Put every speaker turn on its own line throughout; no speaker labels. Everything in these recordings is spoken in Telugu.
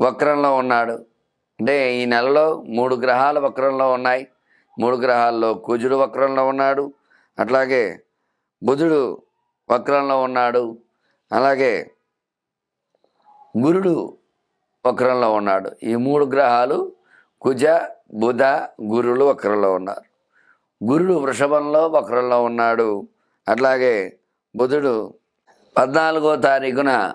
వక్రంలో ఉన్నాడు. అంటే ఈ నెలలో మూడు గ్రహాలు వక్రంలో ఉన్నాయి. మూడు గ్రహాల్లో కుజుడు వక్రంలో ఉన్నాడు. అట్లాగే బుధుడు వక్రంలో ఉన్నాడు. అలాగే గురుడు వక్రంలో ఉన్నాడు. ఈ మూడు గ్రహాలు కుజ బుధ గురులు వక్రంలో ఉన్నారు. గురుడు వృషభంలో వక్రంలో ఉన్నాడు. అట్లాగే బుధుడు పద్నాలుగో తారీఖున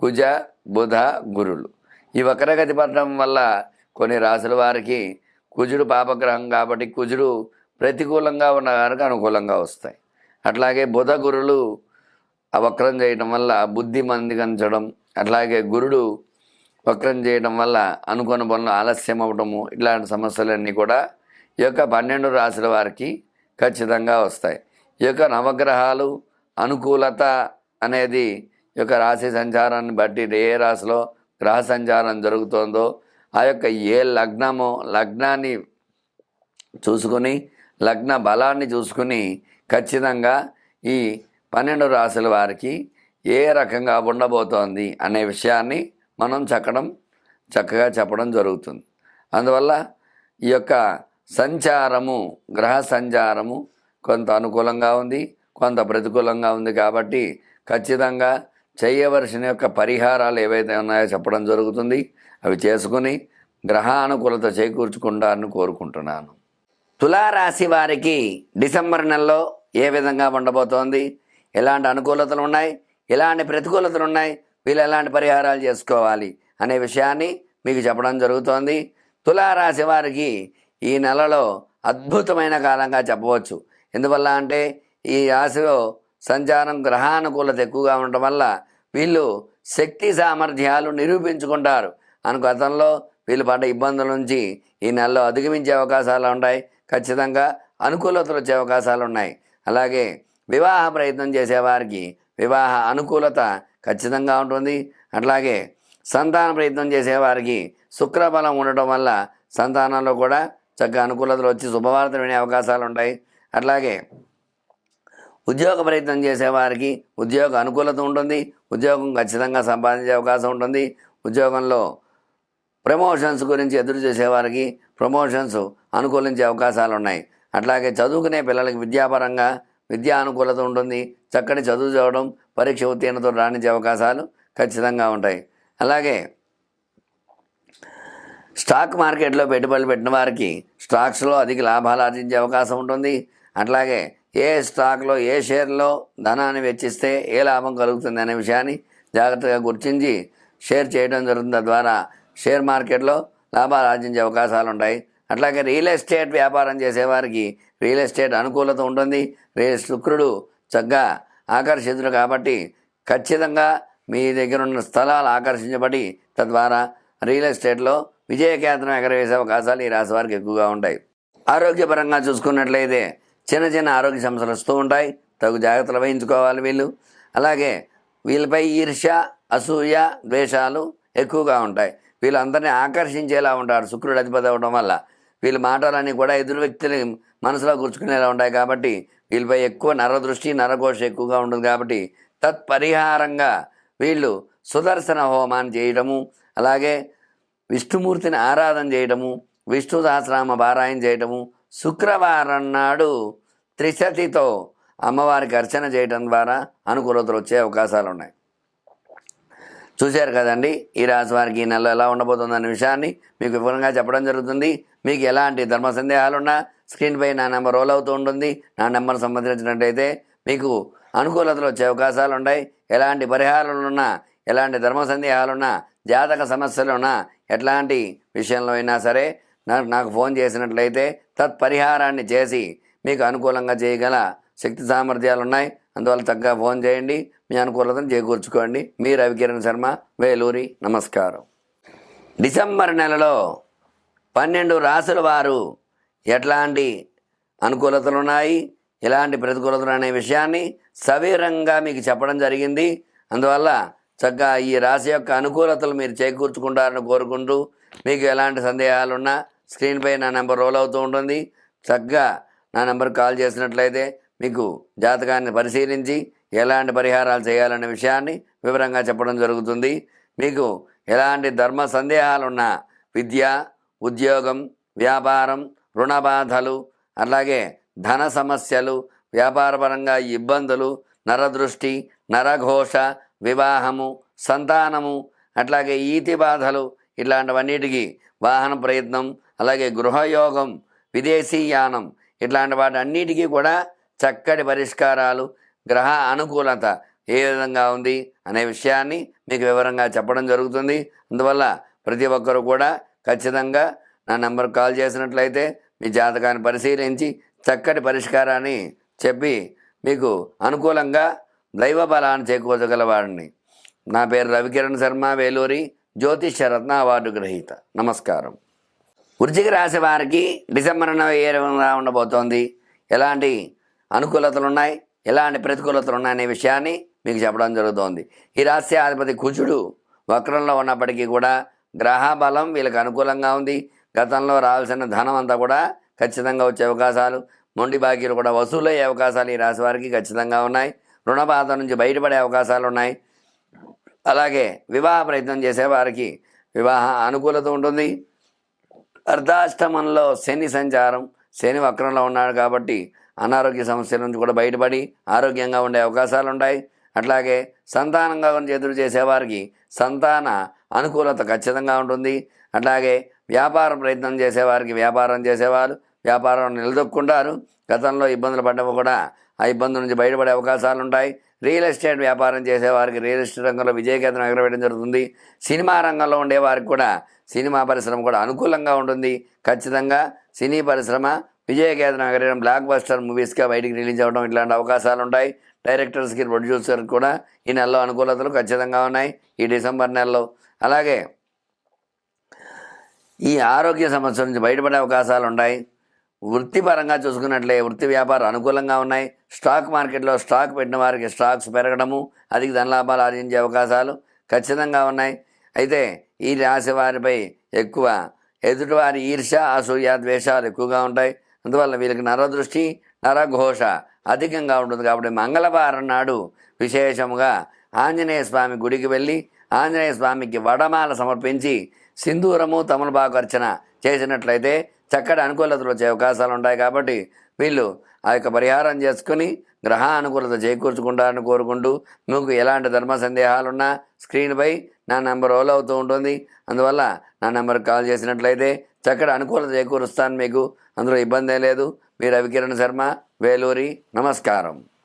కుజ బుధ గురులు. ఈ వక్రగతి పట్టడం వల్ల కొన్ని రాశుల వారికి కుజుడు పాపగ్రహం కాబట్టి కుజుడు ప్రతికూలంగా ఉన్న వారికి అనుకూలంగా వస్తాయి. అట్లాగే బుధ గురులు ఆ వక్రం చేయడం వల్ల బుద్ధి మందిగించడం అట్లాగే గురుడు వక్రం చేయడం వల్ల అనుకున్న పనులు ఆలస్యం అవ్వడము ఇలాంటి సమస్యలన్నీ కూడా ఈ యొక్క పన్నెండు రాశుల వారికి ఖచ్చితంగా వస్తాయి. ఈ యొక్క నవగ్రహాలు అనుకూలత అనేది యొక్క రాశి సంచారాన్ని బట్టి ఏ రాశిలో గ్రహ సంచారం జరుగుతుందో ఆ యొక్క ఏ లగ్నమో లగ్నాన్ని చూసుకుని లగ్న బలాన్ని చూసుకుని ఖచ్చితంగా ఈ పన్నెండు రాశుల వారికి ఏ రకంగా ఉండబోతోంది అనే విషయాన్ని మనం చక్కడం చక్కగా చెప్పడం జరుగుతుంది. అందువల్ల ఈ యొక్క సంచారము గ్రహ సంచారము కొంత అనుకూలంగా ఉంది కొంత ప్రతికూలంగా ఉంది కాబట్టి ఖచ్చితంగా చేయవలసిన యొక్క పరిహారాలు ఏవైతే ఉన్నాయో చెప్పడం జరుగుతుంది. అవి చేసుకుని గ్రహానుకూలత చేకూర్చుకుంటారని కోరుకుంటున్నాను. తులారాశి వారికి డిసెంబర్ నెలలో ఏ విధంగా ఉండబోతోంది? ఎలాంటి అనుకూలతలు ఉన్నాయి? ఎలాంటి ప్రతికూలతలు ఉన్నాయి? వీళ్ళు ఎలాంటి పరిహారాలు చేసుకోవాలి అనే విషయాన్ని మీకు చెప్పడం జరుగుతోంది. తులారాశి వారికి ఈ నెలలో అద్భుతమైన కాలంగా చెప్పవచ్చు. ఎందువల్ల అంటే ఈ రాశిలో సంచారం గ్రహానుకూలత ఎక్కువగా ఉండటం వల్ల వీళ్ళు శక్తి సామర్థ్యాలు నిరూపించుకుంటారు. అని గతంలో వీళ్ళు పడ్డ ఇబ్బందుల నుంచి ఈ నెలలో అధిగమించే అవకాశాలు ఉంటాయి. ఖచ్చితంగా అనుకూలతలు వచ్చే అవకాశాలు ఉన్నాయి. అలాగే వివాహ ప్రయత్నం చేసేవారికి వివాహ అనుకూలత ఖచ్చితంగా ఉంటుంది. అట్లాగే సంతాన ప్రయత్నం చేసేవారికి శుక్రబలం ఉండటం వల్ల సంతానంలో కూడా చక్కగా అనుకూలతలు వచ్చి శుభవార్తలు వినే అవకాశాలు ఉంటాయి. అట్లాగే ఉద్యోగ ప్రయత్నం చేసేవారికి ఉద్యోగ అనుకూలత ఉంటుంది. ఉద్యోగం ఖచ్చితంగా సంపాదించే అవకాశం ఉంటుంది. ఉద్యోగంలో ప్రమోషన్స్ గురించి ఎదురు చేసేవారికి ప్రమోషన్స్ అనుకూలించే అవకాశాలు ఉన్నాయి. అట్లాగే చదువుకునే పిల్లలకి విద్యాపరంగా విద్యా అనుకూలత ఉంటుంది. చక్కటి చదువు చదవడం పరీక్ష ఉత్తీర్ణతో రాణించే అవకాశాలు ఖచ్చితంగా ఉంటాయి. అలాగే స్టాక్ మార్కెట్లో పెట్టుబడులు పెట్టిన వారికి స్టాక్స్లో అధిక లాభాలు ఆర్జించే అవకాశం ఉంటుంది. అట్లాగే ఏ స్టాక్లో ఏ షేర్లో ధనాన్ని వెచ్చిస్తే ఏ లాభం కలుగుతుంది అనే విషయాన్ని జాగ్రత్తగా గుర్తించి షేర్ చేయడం జరుగుతుంది. తద్వారా షేర్ మార్కెట్లో లాభాలు ఆర్జించే అవకాశాలు ఉంటాయి. అట్లాగే రియల్ ఎస్టేట్ వ్యాపారం చేసేవారికి రియల్ ఎస్టేట్ అనుకూలత ఉంటుంది. రియల్ శుక్రుడు చక్కగా ఆకర్షితుడు కాబట్టి ఖచ్చితంగా మీ దగ్గర ఉన్న స్థలాలు ఆకర్షించబడి తద్వారా రియల్ ఎస్టేట్లో విజయకేతనం ఎగరవేసే అవకాశాలు ఈ రాశి వారికి ఎక్కువగా ఉంటాయి. ఆరోగ్యపరంగా చూసుకున్నట్లయితే చిన్న చిన్న ఆరోగ్య సమస్యలు వస్తూ ఉంటాయి. తగు జాగ్రత్తలు వహించుకోవాలి వీళ్ళు. అలాగే వీళ్ళపై ఈర్ష్య అసూయ ద్వేషాలు ఎక్కువగా ఉంటాయి. వీళ్ళందరినీ ఆకర్షించేలా ఉంటారు. శుక్రుడు అధిపతి అవ్వడం వల్ల వీళ్ళ మాటలన్నీ కూడా ఎదురు వ్యక్తులు మనసులో కూర్చుకునేలా ఉంటాయి కాబట్టి వీళ్ళపై ఎక్కువ నరదృష్టి నరఘోష ఎక్కువగా ఉంటుంది కాబట్టి తత్పరిహారంగా వీళ్ళు సుదర్శన హోమాన్ని చేయడము అలాగే విష్ణుమూర్తిని ఆరాధన చేయడము విష్ణు సహస్రామ పారాయణ చేయడము శుక్రవారం నాడు త్రిశతితో అమ్మవారికి అర్చన చేయటం ద్వారా అనుకూలతలు వచ్చే అవకాశాలు ఉన్నాయి చూశారు కదండి ఈ రాశి వారికి ఈ నెల ఎలా ఉండబోతుందనే విషయాన్ని మీకు వివరంగా చెప్పడం జరుగుతుంది. మీకు ఎలాంటి ధర్మ సందేహాలున్నా స్క్రీన్పై నా నెంబర్ రోల్ అవుతూ ఉంటుంది. నా నెంబర్ సంబంధించినట్టయితే మీకు అనుకూలతలు వచ్చే అవకాశాలు ఉన్నాయి ఎలాంటి పరిహారాలున్నా ఎలాంటి ధర్మ సందేహాలున్నా జాతక సమస్యలున్నా ఎట్లాంటి విషయంలో అయినా సరే నాకు నాకు ఫోన్ చేసినట్లయితే తత్పరిహారాన్ని చేసి మీకు అనుకూలంగా చేయగల శక్తి సామర్థ్యాలు ఉన్నాయి అందువల్ల చక్కగా ఫోన్ చేయండి. మీ అనుకూలతను చేకూర్చుకోండి. మీ రవికిరణ్ శర్మ వేలూరి నమస్కారం. డిసెంబర్ నెలలో పన్నెండు రాసుల వారు ఎట్లాంటి అనుకూలతలు ఉన్నాయి ఎలాంటి ప్రతికూలతలు అనే విషయాన్ని సవీరంగా మీకు చెప్పడం జరిగింది. అందువల్ల చక్కగా ఈ రాశి యొక్క అనుకూలతలు మీరు చేకూర్చుకుంటారని కోరుకుంటూ మీకు ఎలాంటి సందేహాలున్నా స్క్రీన్పై నా నెంబర్ రోల్ అవుతూ ఉంటుంది. చక్కగా నా నెంబర్ కాల్ చేసినట్లయితే మీకు జాతకాన్ని పరిశీలించి ఎలాంటి పరిహారాలు చేయాలనే విషయాన్ని వివరంగా చెప్పడం జరుగుతుంది. మీకు ఎలాంటి ధర్మ సందేహాలున్నా విద్య ఉద్యోగం వ్యాపారం రుణ బాధలు అలాగే ధన సమస్యలు వ్యాపారపరంగా ఇబ్బందులు నరదృష్టి నరఘోష వివాహము సంతానము అట్లాగే ఈతి బాధలు ఇట్లాంటివన్నిటికీ వాహన ప్రయత్నం అలాగే గృహయోగం విదేశీయానం ఇట్లాంటి వాటి అన్నిటికీ కూడా చక్కటి పరిష్కారాలు గ్రహ అనుకూలత ఏ విధంగా ఉంది అనే విషయాన్ని మీకు వివరంగా చెప్పడం జరుగుతుంది. అందువల్ల ప్రతి ఒక్కరు కూడా ఖచ్చితంగా నా నెంబర్ కాల్ చేసినట్లయితే మీ జాతకాన్ని పరిశీలించి చక్కటి పరిష్కారాన్ని చెప్పి మీకు అనుకూలంగా దైవ బలాన్ని చేకూర్చగలవాడిని నా పేరు రవికిరణ్ శర్మ వేలూరి జ్యోతిష రత్న అవార్డు గ్రహీత. నమస్కారం. వృశ్చిక రాశి వారికి డిసెంబర్ నెల ఏ విధంగా ఉండబోతోంది. ఎలాంటి అనుకూలతలు ఉన్నాయి? ఎలాంటి ప్రతికూలతలు ఉన్నాయనే విషయాన్ని మీకు చెప్పడం జరుగుతోంది. ఈ రాశి అధిపతి కుజుడు వక్రంలో ఉన్నప్పటికీ కూడా గ్రహ బలం వీళ్ళకి అనుకూలంగా ఉంది. గతంలో రావాల్సిన ధనం అంతా కూడా ఖచ్చితంగా వచ్చే అవకాశాలు మొండి బాకీలు కూడా వసూలయ్యే అవకాశాలు ఈ రాశి వారికి ఖచ్చితంగా ఉన్నాయి. రుణబాధ నుంచి బయటపడే అవకాశాలు ఉన్నాయి. అలాగే వివాహ ప్రయత్నం చేసేవారికి వివాహ అనుకూలత ఉంటుంది. అర్ధాష్టమంలో శని సంచారం. శని వక్రంలో ఉన్నాడు కాబట్టి అనారోగ్య సమస్యల నుంచి కూడా బయటపడి ఆరోగ్యంగా ఉండే అవకాశాలు ఉంటాయి అట్లాగే సంతానంగా గురించి ఎదురు చేసేవారికి సంతాన అనుకూలత ఖచ్చితంగా ఉంటుంది. అట్లాగే వ్యాపార ప్రయత్నం చేసేవారికి వ్యాపారం చేసేవారు. వ్యాపారం నిలదొక్కుంటారు. గతంలో ఇబ్బందులు పడ్డవి కూడా ఆ ఇబ్బందుల నుంచి బయటపడే అవకాశాలు ఉంటాయి రియల్ ఎస్టేట్ వ్యాపారం చేసేవారికి రియల్ ఎస్టేట్ రంగంలో విజయకేతనం ఎగరవేయడం జరుగుతుంది. సినిమా రంగంలో ఉండేవారికి కూడా సినిమా పరిశ్రమ కూడా అనుకూలంగా ఉంటుంది. ఖచ్చితంగా సినీ పరిశ్రమ విజయకేతనం ఎగరేయడం బ్లాక్ బస్టర్ మూవీస్గా బయటికి రిలీజ్ అవ్వడం ఇట్లాంటి అవకాశాలు ఉంటాయి డైరెక్టర్స్కి ప్రొడ్యూసర్కి కూడా ఈ నెలలో అనుకూలతలు ఖచ్చితంగా ఉన్నాయి ఈ డిసెంబర్ నెలలో. అలాగే ఈ ఆరోగ్య సమస్య నుంచి బయటపడే అవకాశాలు ఉన్నాయి వృత్తిపరంగా చూసుకున్నట్లే వృత్తి వ్యాపారం అనుకూలంగా ఉన్నాయి. స్టాక్ మార్కెట్లో స్టాక్ పెట్టిన వారికి స్టాక్స్ పెరగడము అధిక ధనలాభాలు ఆర్జించే అవకాశాలు ఖచ్చితంగా ఉన్నాయి. అయితే ఈ రాశి వారిపై ఎక్కువ ఎదుటివారి ఈర్ష్య అసూయ ద్వేషాలు ఎక్కువగా ఉంటాయి. అందువల్ల వీళ్ళకి నరదృష్టి నరఘోష అధికంగా ఉంటుంది. కాబట్టి మంగళవారం నాడు విశేషముగా ఆంజనేయ స్వామి గుడికి వెళ్ళి ఆంజనేయ స్వామికి వడమాల సమర్పించి సింధూరము తమలపాకు అర్చన చేసినట్లయితే చక్కటి అనుకూలతలు వచ్చే అవకాశాలు ఉంటాయి కాబట్టి వీళ్ళు ఆ యొక్క పరిహారం చేసుకుని గ్రహ అనుకూలత చేకూర్చుకుంటారని కోరుకుంటూ మీకు ఎలాంటి ధర్మ సందేహాలున్నా స్క్రీన్పై నా నెంబర్ రోల్ అవుతూ ఉంటుంది. అందువల్ల నా నెంబర్కి కాల్ చేసినట్లయితే చక్కటి అనుకూలత చేకూరుస్తాను మీకు. అందులో ఇబ్బంది లేదు. మీరు రవికిరణ్ శర్మ వేలూరి నమస్కారం.